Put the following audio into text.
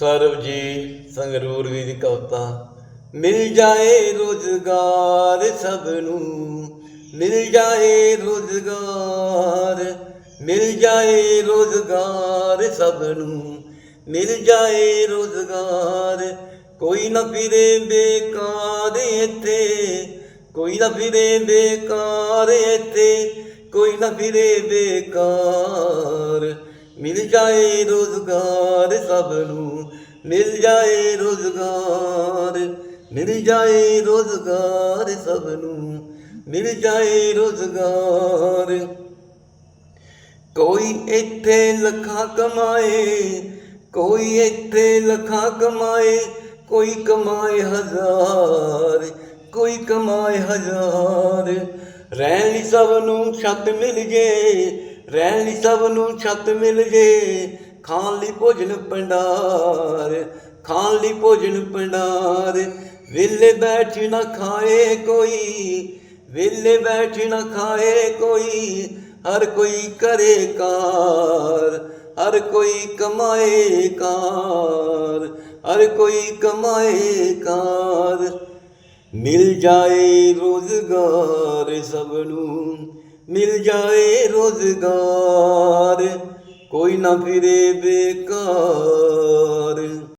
ਸਰਬਜੀਤ ਸੰਗਰੂਰ ਵੀ ਦੀ ਕਵਤਾ। ਮਿਲ ਜਾਏ ਰੋਜ਼ਗਾਰ ਸਭ ਨੂੰ ਮਿਲ ਜਾਏ ਰੋਜ਼ਗਾਰ, ਮਿਲ ਜਾਏ ਰੋਜ਼ਗਾਰ ਸਭ ਨੂੰ ਮਿਲ ਜਾਏ ਰੋਜ਼ਗਾਰ। ਕੋਈ ਨਾ ਫਿਰੇ ਬੇਕਾਰ ਇੱਥੇ, ਕੋਈ ਨਾ ਫਿਰੇ ਬੇਕਾਰ ਇੱਥੇ, ਕੋਈ ਨਾ ਫਿਰੇ ਬੇਕਾਰ। ਮਿਲ ਜਾਏ ਰੋਜ਼ਗਾਰ ਸਭ ਨੂੰ, ਮਿਲ ਜਾਏ ਰੋਜ਼ਗਾਰ, ਮਿਲ ਜਾਏ ਰੋਜ਼ਗਾਰ ਸਭ ਨੂੰ, ਮਿਲ ਜਾਏ ਰੋਜ਼ਗਾਰ। ਕੋਈ ਇੱਥੇ ਲੱਖਾਂ ਕਮਾਏ, ਕੋਈ ਇੱਥੇ ਲੱਖਾਂ ਕਮਾਏ, ਕੋਈ ਕਮਾਏ ਹਜ਼ਾਰ, ਕੋਈ ਕਮਾਏ ਹਜ਼ਾਰ। ਰਹਿਣ ਲਈ ਸਭ ਨੂੰ ਛੱਤ ਮਿਲ ਜੇ ਰਹਿਣ ਲਈ ਸਭ ਨੂੰ ਛੱਤ ਮਿਲ ਜੇ, ਖਾਣ ਲਈ ਭੋਜਨ ਭੰਡਾਰ, ਖਾਣ ਲਈ ਭੋਜਨ ਭੰਡਾਰ। ਵੇਲੇ ਬੈਠ ਨਾ ਖਾਏ ਕੋਈ ਵਿਲੇ ਬੈਠ ਨਾ ਖਾਏ ਕੋਈ, ਹਰ ਕੋਈ ਕਰੇ ਕਾਰ, ਹਰ ਕੋਈ ਕਮਾਏ ਕਾਰ, ਹਰ ਕੋਈ ਕਮਾਏ ਕਾਰ। ਮਿਲ ਜਾਏ ਰੋਜ਼ਗਾਰ ਸਭ ਨੂੰ ਮਿਲ ਜਾਏ ਰੋਜ਼ਗਾਰ ਕੋਈ ਨਾ ਫਿਰੇ ਬੇਕਾਰ